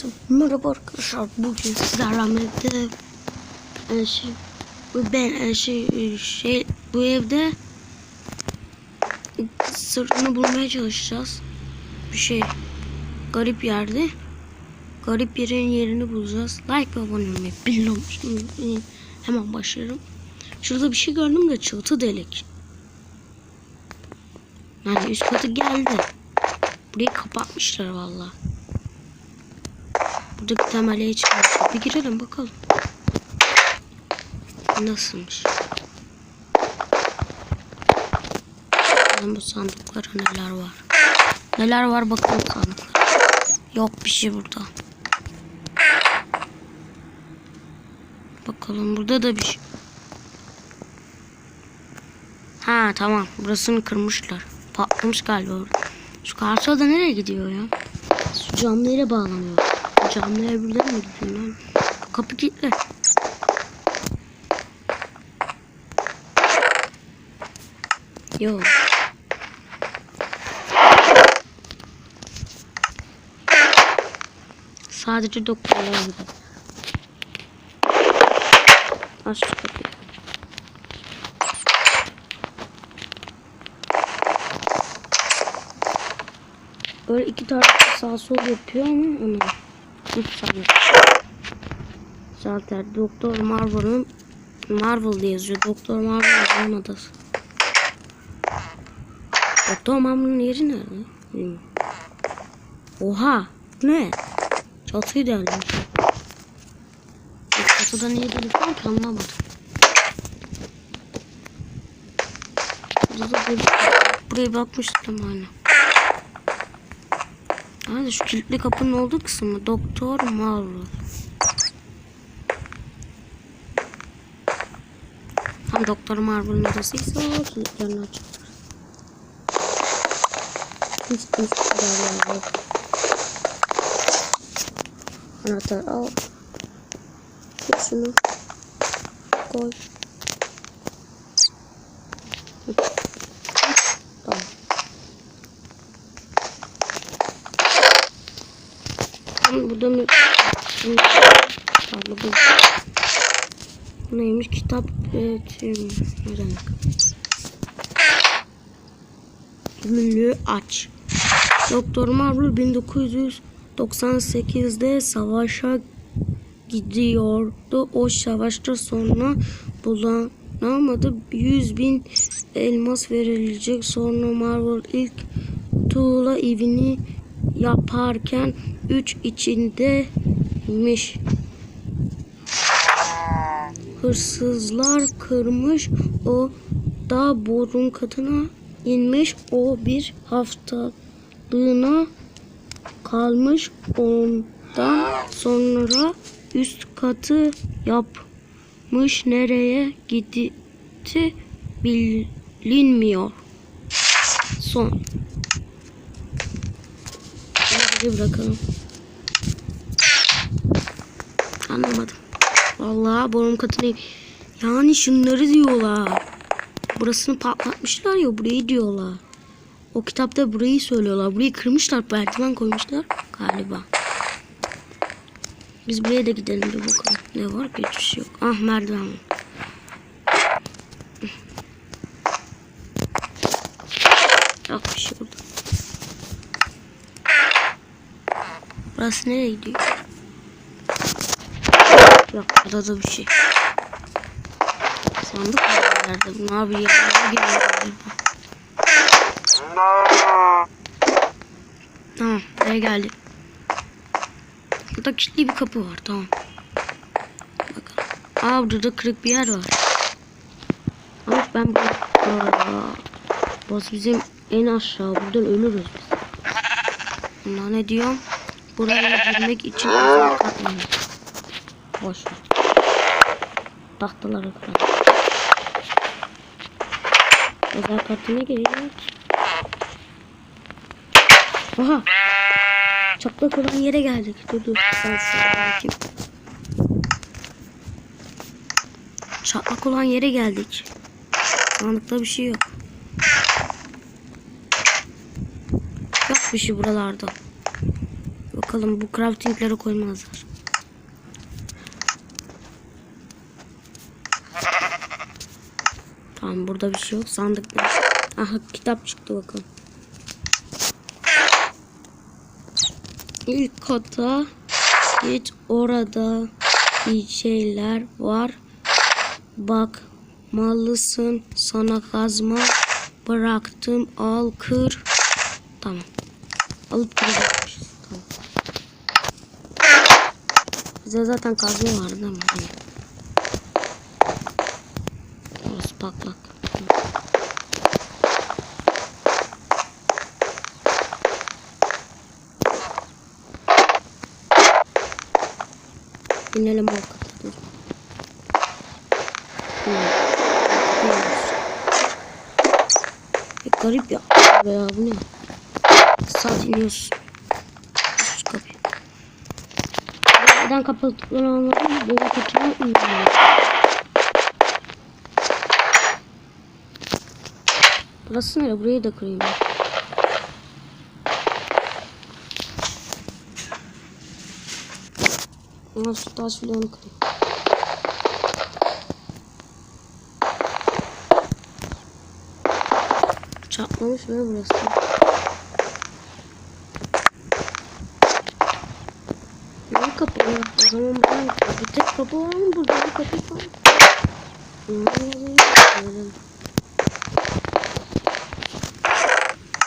Hepinize merhaba arkadaşlar. Bugün sizlerle birlikte e, şey, ben e, şey, e, şey bu evde sırrını bulmaya çalışacağız. Bir şey garip yerde. Garip yerin yerini bulacağız. Like ve abone olmayı bilmiyorum. Hemen başlayalım. Şurada bir şey gördüm de çatı delik. Yani üst katı geldi. Burayı kapatmışlar vallahi. Buradaki temeliye çıkartıyor. Bir girelim bakalım. Nasılmış? Bakalım bu sandıklara neler var. Neler var bakalım sandıklara. Yok bir şey burada. Bakalım burada da bir şey. Ha tamam. Burasını kırmışlar. Patlamış galiba. Şu karşı oda nereye gidiyor ya? Şu camlı yere bağlanıyor. Camlı yer buradan mı gidiyor lan? Kapı kilitli. Yok. Sadece doktorlar gidiyor. Aç şu kapıyı. Böyle iki tarafta sağ sol yapıyor ama onu. Üç saniye. Zaten Doktor Marvel'ın Marvel diye yazıyor. Doktor Marvel'ın adası. Doktor Marvel'ın yeri nerede? Bilmiyorum. Oha! Ne? Çatıyı delmiş. Bu Çatıda niye delik var ki anlamadım. Buraya bakmıştım hani. Hadi şu kilitli kapının olduğu kısım mı? Doktor Marvel. Tam Doktor Marvel'ın odasıysa o kilitlerini açılır. Hiç. Anahtar al. Tut. Koy. Tamam. Ama burada mı? Tablo bu. Neymiş? Kitap üretim. Ne demek? Aç. Doktor Marvel 1998'de savaşa gidiyordu. O savaşta sonra bulunamadı. 100 bin elmas verilecek. Sonra Marvel ilk tuğla evini yaparken 3 içindeymiş. Hırsızlar kırmış. O da borun katına inmiş. O bir haftalığına kalmış. Ondan sonra üst katı yapmış. Nereye gitti bilinmiyor. Son. Hadi bırakalım. Anlamadım. Vallahi borum katını yani şunları diyorlar. Burasını patlatmışlar ya burayı diyorlar. O kitapta burayı söylüyorlar. Burayı kırmışlar. Merdiven koymuşlar galiba. Biz buraya da gidelim bir bakalım. Ne var ki hiçbir şey yok. Ah merdiven var. Yok bir şey burada. Burası nereye gidiyor? Yok burada da bir şey. Sandık mı nerede? Ne abi ya? Tamam buraya geldik. Burada kilitli bir kapı var tamam. Bakalım. Aa burada da kırık bir yer var. Ama ben bu... Burası bizim en aşağı. Buradan ölürüz biz. Bunlar ne diyorum? Buraya girmek için özel katlanıyor. Boş ver. Tahtaları kırar. Özel kartı ne gerekiyor? Oha! Çaplak olan yere geldik. Dur dur. Bakayım. Çatlak olan yere geldik. Sandıkta bir şey yok. Yok bir şey buralarda. Bakalım bu craftinglere koymazlar. Tamam burada bir şey yok. Sandıklar. Aha kitap çıktı bakalım. İlk kata git orada bir şeyler var. Bakmalısın sana kazma bıraktım al kır. Tamam. Alıp kıracakmışız. Tamam. Bize zaten kazma vardı değil Orası patlak. İnelim o kata. Bir garip ya. Veya bu ne? Saat iniyorsun. Şu kapıyı. Neden kapattıklarını anladım. Böyle kaçırmak mı? Burası nere? Burayı da kırayım. ben. Ama şu taş onu kırayım. Çarpmamış mı burası? Ne kapı var? O zaman buradan bir tek kapı var mı? Burada bir kapı var. Hmm,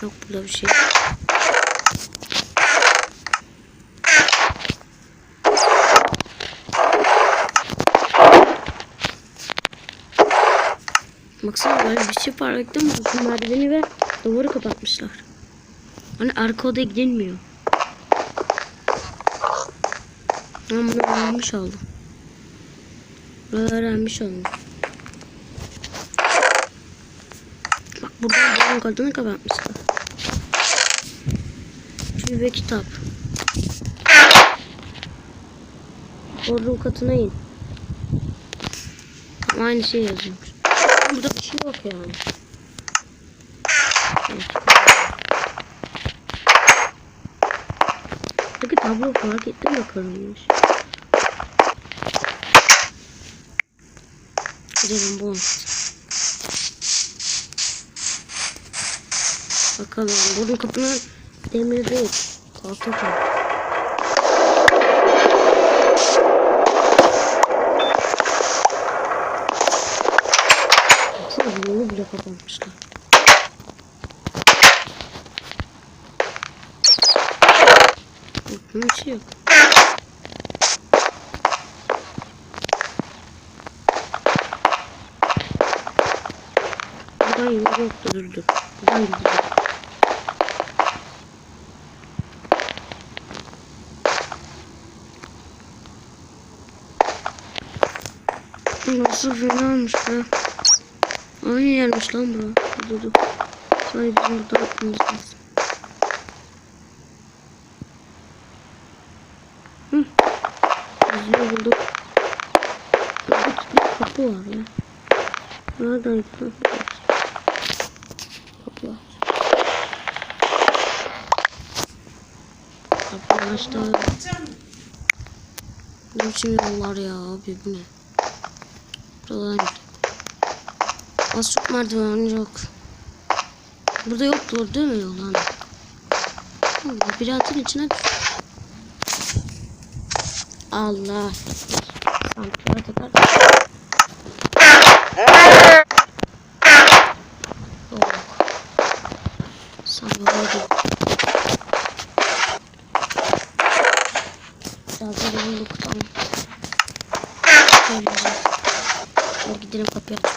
Yok burada bir şey. Baksana böyle bir şey ettim mi? Şu merdiveni ve duvarı kapatmışlar. Hani arka odaya gidilmiyor. Ben bunu öğrenmiş oldum. Bunu öğrenmiş oldum. Bak buradan duvarın kadını kapatmışlar. Tüy ve kitap. Bodrum katına in. Aynı şey yazıyormuş. Burada bir şey yok yani. Peki tablo fark ettim de karınmış. Gidelim bu. Bakalım. Bunun kapının demiri değil. Tahta. Baksana yolu bile kapatmışlar. Bunun bir şey yok. Buradan yolu yoktu dur dur. Buradan gidiyor. Bu Nasıl fenaymış be. Aynı yermiş lan bura. Dur dur. Sadece bizim burada bakmamız lazım. Hı. Yüzüğü bulduk. Burada bir kapı var ya. Nereden? Hı, evet. Kapı var. Arkadaşlar. Ne biçim yollar ya abi bu ne? Gidelim. Az çok merdiven yok. Burada yoktur değil mi yol? Allah, Biri atın içine. Allah. Takar. Oh. Santrala değil. Biraz da tamam. Şöyle. Gidelim kapıyı aç.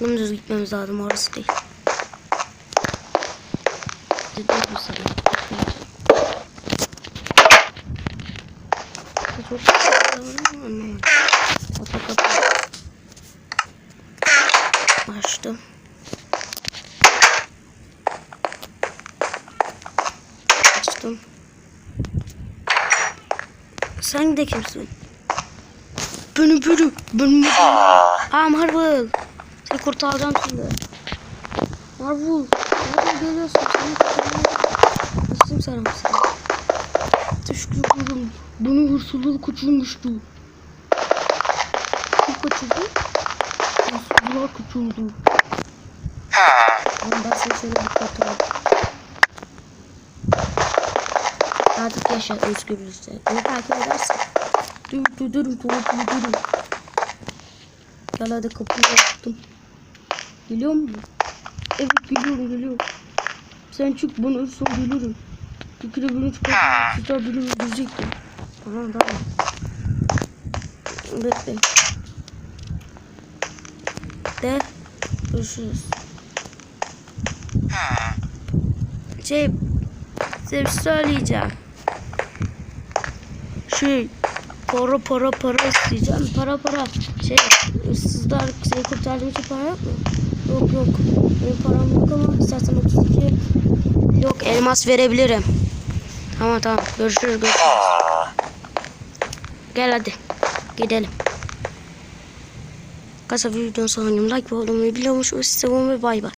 Dümdüz gitmemiz lazım orası değil. Bu sana. Çok anlamadım. Kapı kapı. Açtım. Açtım. Sen de kimsin? Benim benim. Benim. Aa Marvel. Seni kurtaracağım şimdi. Marvel. Marvel. geliyorsun. Seni kurtarmaya. Nasılsın sana mesela? Teşekkür ederim. Bunu hırsızlığı kaçırmıştı. Kim kaçırdı? Hırsızlığa kaçırdı. Ama ben seni şöyle bir kontrol Artık yaşa özgürlüğüne. Beni takip edersin. Dur dur dur dur dur dur. Gel hadi kapıyı açtım. Geliyor mu? Evet geliyorum geliyorum. Sen çık bana ölsün gelirim. Bir kere beni çıkartma. Tutar beni öldürecektim. Tamam tamam. Bekle. De görüşürüz. Şey size bir şey söyleyeceğim. Şey para para para isteyeceğim. Para para. Şey sizler seni kurtardığım için para yok mu? Yok yok. Benim param yok ama istersen 32 yok elmas verebilirim. Tamam tamam. Görüşürüz görüşürüz. Gel hadi. Gidelim. Kasa videonun sonunda like ve olmayı biliyormuş. Size ve bay bay.